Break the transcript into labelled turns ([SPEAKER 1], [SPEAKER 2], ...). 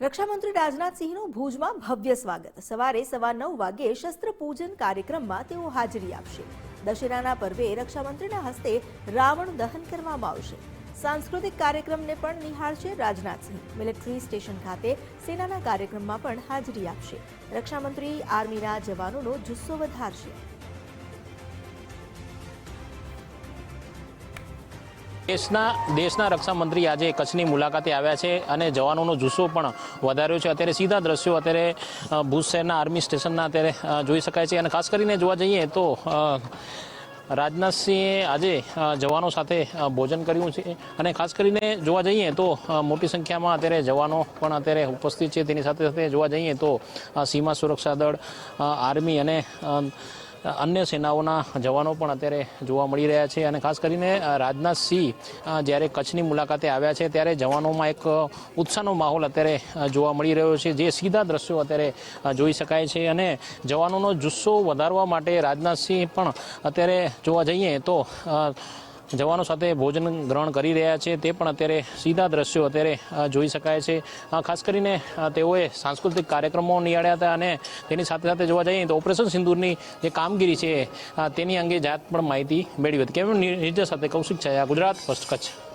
[SPEAKER 1] રક્ષામંત્રી રાજનાથસિંહનું ભુજમાં ભવ્ય સ્વાગત. સવારે સવા નવ વાગે શસ્ત્ર પૂજન કાર્યક્રમમાં તેઓ હાજરી આપશે. દશેરાના પર્વે રક્ષામંત્રીના હસ્તે રાવણ દહન કરવામાં આવશે. સાંસ્કૃતિક કાર્યક્રમને પણ નિહાળશે રાજનાથસિંહ મિલિટરી સ્ટેશન ખાતે સેનાના કાર્યક્રમમાં પણ હાજરી આપશે. રક્ષામંત્રી આર્મીના જવાનોનો જુસ્સો વધારશે.
[SPEAKER 2] દેશના દેશના રક્ષામંત્રી આજે કચ્છની મુલાકાતે આવ્યા છે અને જવાનોનો જુસ્સો પણ વધાર્યો છે. અત્યારે સીધા દ્રશ્યો અત્યારે ભુજ શહેરના આર્મી સ્ટેશનના અત્યારે જોઈ શકાય છે. અને ખાસ કરીને જોવા જઈએ તો રાજનાથસિંહે આજે જવાનો સાથે ભોજન કર્યું છે. અને ખાસ કરીને જોવા જઈએ તો મોટી સંખ્યામાં અત્યારે જવાનો પણ અત્યારે ઉપસ્થિત છે. તેની સાથે સાથે જોવા જઈએ તો સીમા સુરક્ષા દળ આર્મી અને અન્ય સેનાઓના જવાનો પણ અત્યારે જોવા મળી રહ્યા છે અને ખાસ કરીને રાજનાથ સિંહ જ્યારે કચ્છની મુલાકાતે આવ્યા છે, ત્યારે જવાનોમાં એક ઉત્સાહનો માહોલ અત્યારે જોવા મળી રહ્યો છે, જે સીધા દ્રશ્યો અત્યારે જોઈ શકાય છે. અને જવાનોનો જુસ્સો વધારવા માટે રાજનાથસિંહ પણ અત્યારે જોવા જઈએ તો જવાનો સાથે ભોજન ગ્રહણ કરી રહ્યા છે તે પણ અત્યારે સીધા દ્રશ્યો અત્યારે જોઈ શકાય છે. ખાસ કરીને તેઓએ સાંસ્કૃતિક કાર્યક્રમો નિહાળ્યા હતા અને તેની સાથે સાથે જોવા જઈએ તો ઓપરેશન સિંદૂરની જે કામગીરી છે તેની અંગે જાત પણ માહિતી મેળવી હતી. કેમ નિર્દેશ સાથે કૌશિક છે ગુજરાત, ફર્સ્ટ કચ્છ.